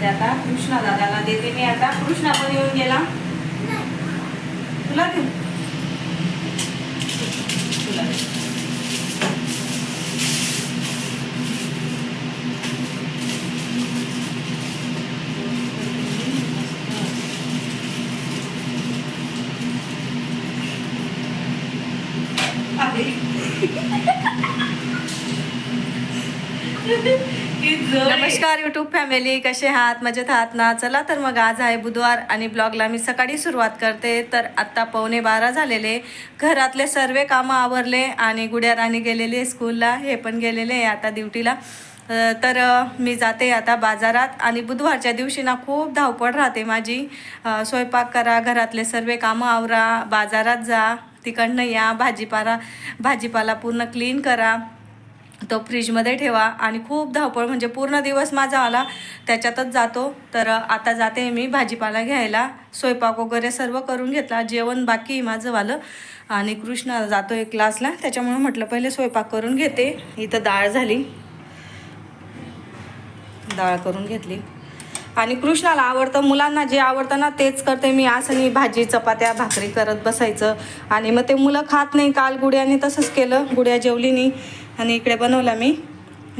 जाते आता. कृष्णा दादाला देते मी आता. कृष्णा पण येऊन गेला. तुला देऊ? तुला दे. नमस्कार युट्यूब फॅमिली कसे आहात? मजेत आहात ना? चला तर मग आज आहे बुधवार आणि ब्लॉगला मी सकाळी सुरुवात करते. तर आत्ता पावणे बारा झालेले. घरातले सर्व कामं आवरले आणि गुड्या राणी गेलेली स्कूलला हे पण गेलेले आहे आता ड्युटीला तर मी जाते आता बाजारात आणि बुधवारच्या दिवशी ना खूप धावपळ राहते माझी. स्वयंपाक करा घरातले सर्व कामं आवरा बाजारात जा तिकडनं या भाजीपाला भाजीपाला पूर्ण क्लीन करा. तो फ्रीजमध्ये ठेवा आणि खूप धावपळ म्हणजे पूर्ण दिवस माझा आला त्याच्यातच जातो. तर आता जाते मी भाजीपाला घ्यायला. स्वयंपाक वगैरे सर्व करून घेतला. जेवण बाकी माझं वालं. आणि कृष्णा जातो एक क्लासला. त्याच्यामुळे म्हटलं पहिले स्वयंपाक करून घेते. इथं डाळ झाली. डाळ करून घेतली. आणि कृष्णाला आवडतं मुलांना जे आवडतं ना तेच करते मी. असं नाही भाजी चपात्या भाकरी करत बसायचं. आणि मग ते मुलं खात नाही. काल गुड्याने तसंच केलं. गुड्या जेवली नाही. आणि इकडे बनवला मी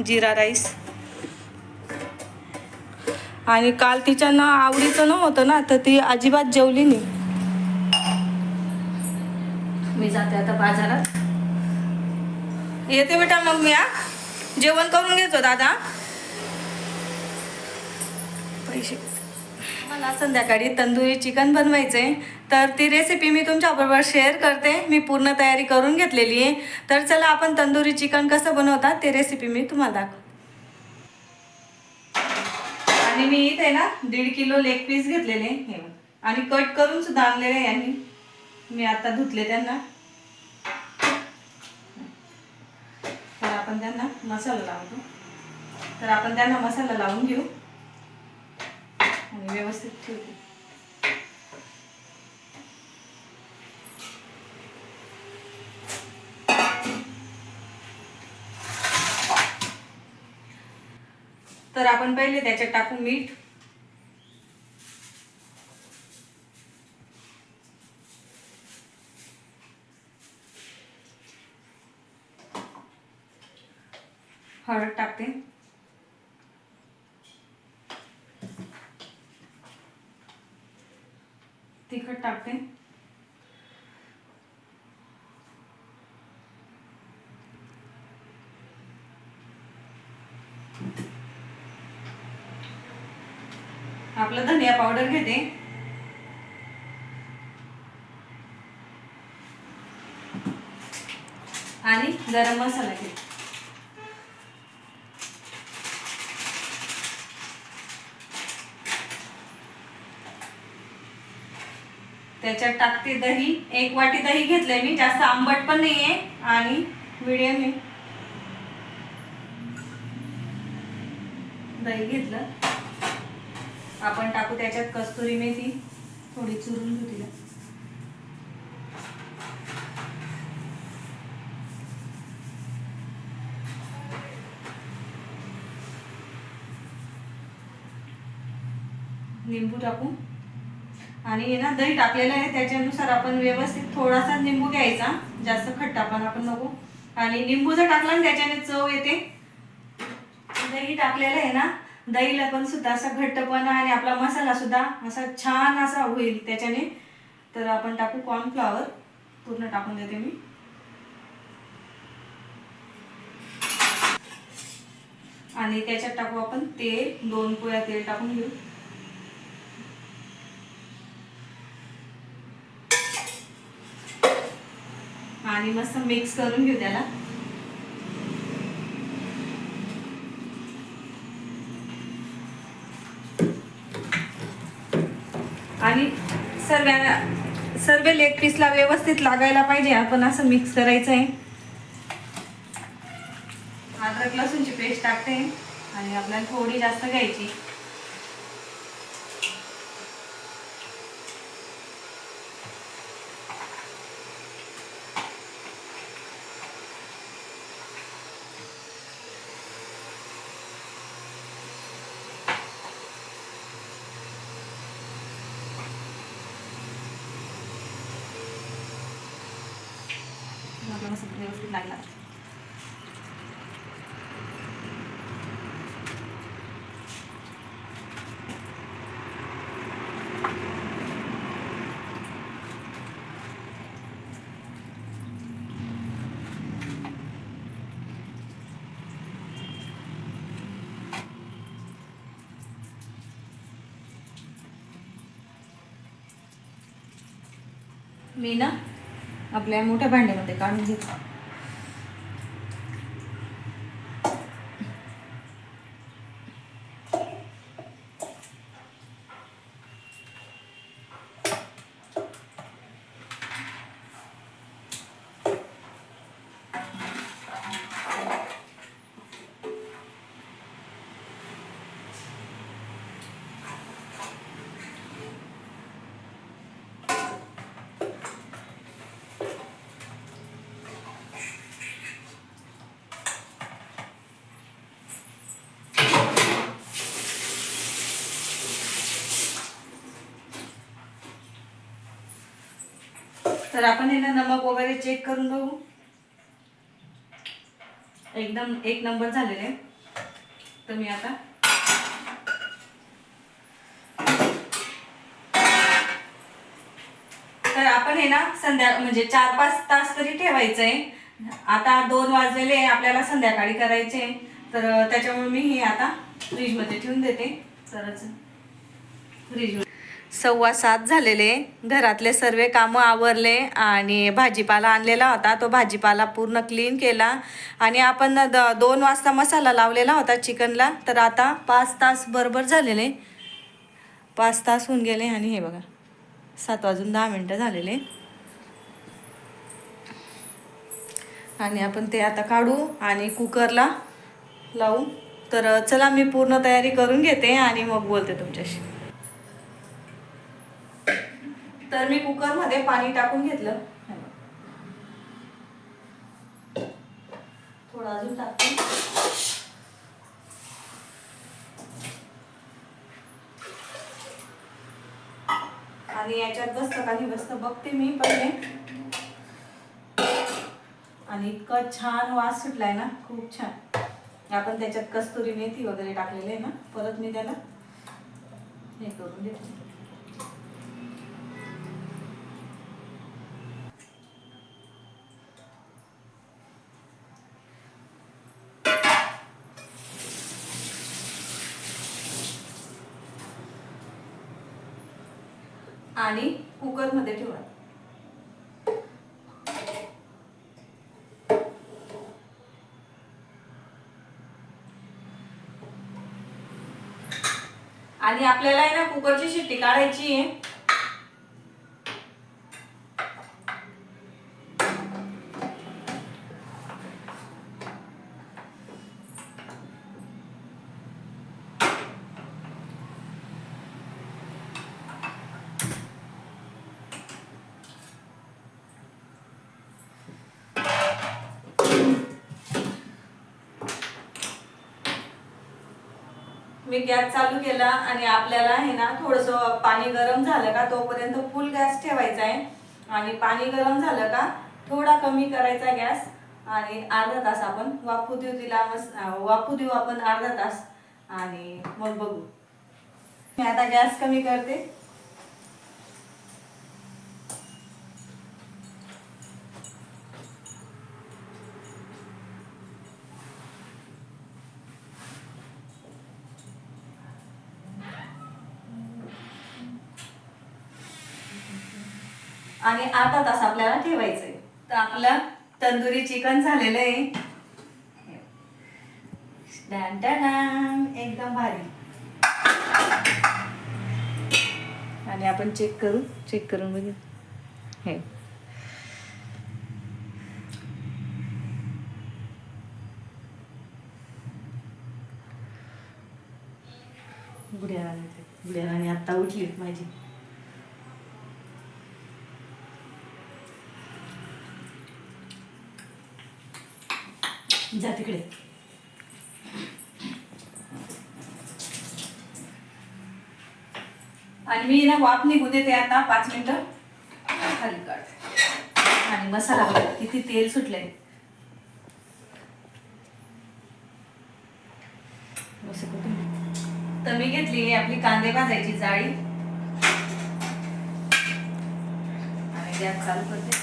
जिरा राईस. आणि काल तिच्या ना आवडीचं नव्हतं ना तर ती अजिबात जेवली नाही. मी जाते आता बाजारात. येते बेटा मग मी जेवण करून घेतो दादा. पैसे. मला संध्याकाळी तंदुरी चिकन बनवायचे तर ती रेसिपी मी तुमच्याबरोबर शेअर करते. मी पूर्ण तयारी करून घेतलेली आहे. तर चला आपण तंदुरी चिकन कसं बनवतात ते रेसिपी मी तुम्हाला दाखव आणि मी इथे ना दीड किलो लेग पीस घेतलेले हे आणि कट करून सुद्धा आणलेले यांनी. मी आता धुतले त्यांना. तर आपण त्यांना मसाला लावतो. तर आपण त्यांना मसाला लावून घेऊ. आणि व्यवस्थित ठेवते. तर आपण पहिले त्याच्यात टाकू मीठ. हळद टाकते. तिखट टाकते आपलं धनिया पावडर घेते। आणि गरम मसाला घेते। त्याच्यात टाकते दही. एक वाटी दही घेतलंय मी. जास्त आंबट पण नाहीये. आणि मिडियम आहे. दही घेतलं. आपण टाकू त्याच्यात कस्तुरी मेथी. थोडी चुरून घेऊ तिला. लिंबू टाकू. आणि हे ना दही टाकलेलं आहे त्याच्यानुसार आपण व्यवस्थित थोडासा निंबू घ्यायचा. जास्त खट्टा पण आपण नको. आणि निंबू जर टाकला ना त्याच्याने चव येते. दही टाकलेलं आहे ना दहीला पण सुद्धा असा घट्टपणा आणि आपला मसाला सुद्धा असा छान असा होईल त्याच्याने. तर आपण टाकू कॉर्नफ्लॉवर पूर्ण टाकून देते मी. आणि त्याच्यात टाकू आपण तेल. दोन पोया तेल टाकून घेऊ. आणि मस्त मिक्स करून घेऊ त्याला. आणि सर्व सर्व लेग पीसला व्यवस्थित लागायला पाहिजे आपण असं मिक्स करायचं आहे अद्रक लसूणची पेस्ट टाकते आणि आपल्याला थोडी जास्त घ्यायची. व्यवस्थित लागला मी ना आपल्या मोठ्या भांड्यामध्ये काढून घेतो तर आपण हे ना नमक वगैरे चेक करून बघू. एकदम एक नंबर झालेले. आहे. तर मी आता तर आपण हे ना संध्या म्हणजे चार पाच तास तरी ठेवायचं आहे आता दोन वाजलेले आपल्याला संध्याकाळी करायचे तर त्याच्यामुळे मी हे आता फ्रीजमध्ये ठेवून देते. तरच फ्रीज सव्वा सात झालेले. घरातले सर्व कामं आवरले आणि भाजीपाला आणलेला होता. तो भाजीपाला पूर्ण क्लीन केला आणि आपण द दोन वाजता मसाला लावलेला होता चिकनला. तर आता पाच तास बरोबर झालेले. पाच तास होऊन गेले आणि हे बघा सात वाजून दहा मिनटं झालेले. आणि आपण ते आता काढू आणि कुकरला लावू. तर चला मी पूर्ण तयारी करून घेते आणि मग बोलते तुमच्याशी. तर मी कुकरमध्ये पाणी टाकून घेतलं. थोडं अजून टाकते. आणि याच्यात बसतं काही बसतं. बघते मी पहिले. आणि इतकं छान वास सुटलाय ना खूप छान. आपण त्याच्यात कस्तुरी मेथी वगैरे टाकलेली आहे ना परत मी त्याला हे करून देते आणि कुकरमध्ये ठेवा आणि आपल्याला आहे ना कुकरची शिट्टी काढायची आहे. मी गॅस चालू केला आणि आपल्याला आहे ना थोडंसं पाणी गरम झालं का तोपर्यंत फुल गॅस ठेवायचा आहे. आणि पाणी गरम झालं का थोडा कमी करायचा गॅस आणि अर्धा तास आपण वाफू देऊ तिला मस्त वाफू देऊ आपण अर्धा तास आणि मग बघू. मी आता गॅस कमी करते आणि अर्धा तास आपल्याला ठेवायचं आहे तर आपलं तंदुरी चिकन झालेलं आहे. एकदम भारी. आणि आपण चेक करू चेक करून बघू. हे. गुड्या राणी आणि राणी आत्ता उठली माझी. जा तिकडे. आणि मी ना वाफ निघून देते आता पाच मिनिटं. खाली काढ. आणि मसाला बघा किती तेल सुटलंय. तर मी घेतली आपली कांदे भाजायची जाळी. आणि गॅस चालू करते.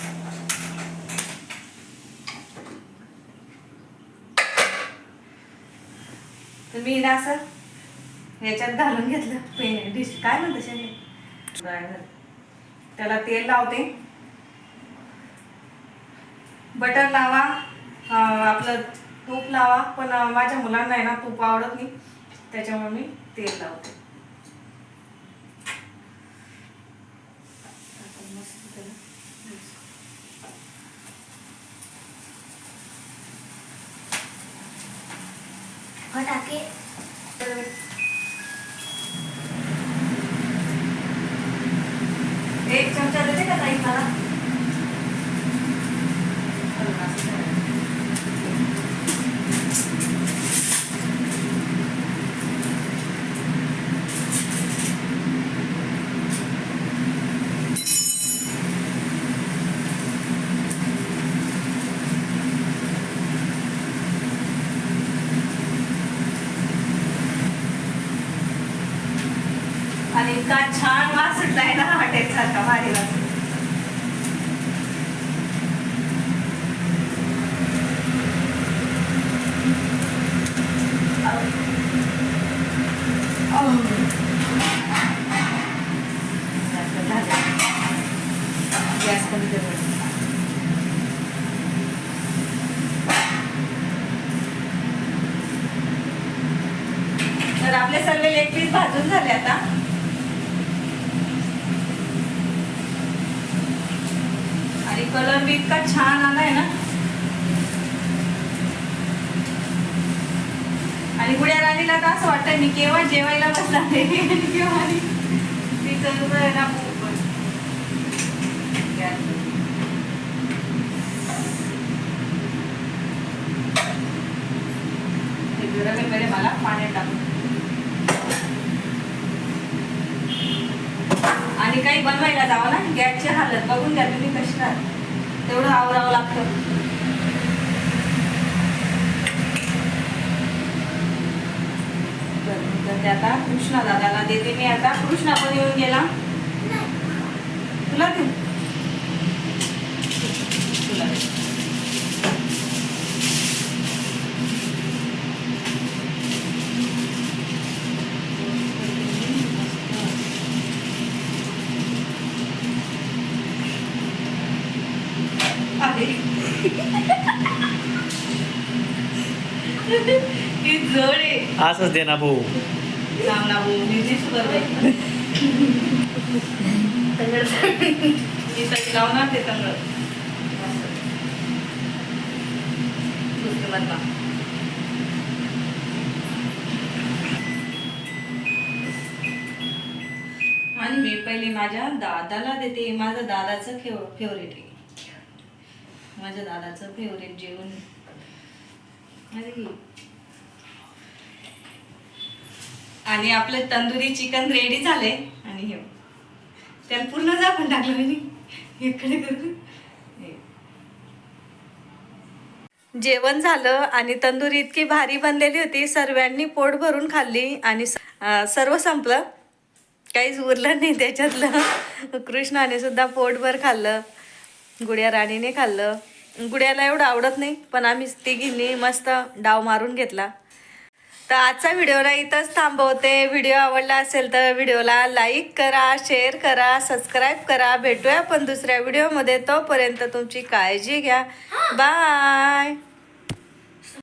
तर मी ना असं याच्यात घालून घेतलं. पे डिश काय म्हणते शेंडे? त्याला तेल लावते. बटर लावा आपलं तूप लावा. पण माझ्या मुलांना आहे ना तूप आवडत नाही. त्याच्यामुळे मी तेल लावते आता मस्त त्याला फटाके तर एक चमचा देते का ताई मला बरं, असं करायचं. आणि इतका छान वास सुटलाय ना हॉटेल सारखा गॅस कमी कर तर आपले सर्व लेग पीस भाजून झाले आता आणि कलर बी इतका छान आलाय ना। आणि गुड्या राणीला तर असं वाटतंय मी केव्हा जेवायला बसला केव्हा पण. मला पाण्यात टाकून. आणि काही बनवायला जावं ना गॅसची हालत बघून घ्या तुम्ही कशी राहत. तेवढं आवरावं लागतं. ते आता कृष्णा दादाला देते मी आता. कृष्णा पण येऊन गेला. तुला देऊ? तुला ती जड आहे. असंच दे ना भाऊ. चांगला भाऊ मी. मी लावणार ते तंगड दुसरं बनवा. आणि मी पहिले माझ्या दादाला देते माझं दादाचं फेव फेवरेट आहे. माझ्या दादाचं फेवरेट जेवण. अरे. आणि आपले तंदुरी चिकन रेडी झाले आणि हे त्याला पूर्ण झाकून टाकलं मी. इकडे जेवण झालं आणि तंदुरी इतकी भारी बनलेली होती सर्वांनी पोट भरून खाल्ली आणि सर्व संपलं. काहीच उरलं नाही त्याच्यातलं. कृष्णाने सुद्धा पोटभर खाल्लं. गुड्या राणीने खाल्लं. गुड्याला एवढं आवडत नाही पण आम्ही तिघींनी मस्त डाव मारून घेतला. तर आजचा व्हिडिओ ना इथंच थांबवते. व्हिडिओ आवडला असेल तर व्हिडिओला लाईक करा शेअर करा सबस्क्राईब करा. भेटूया पण दुसऱ्या व्हिडिओमध्ये. तोपर्यंत तुमची काळजी घ्या. बाय!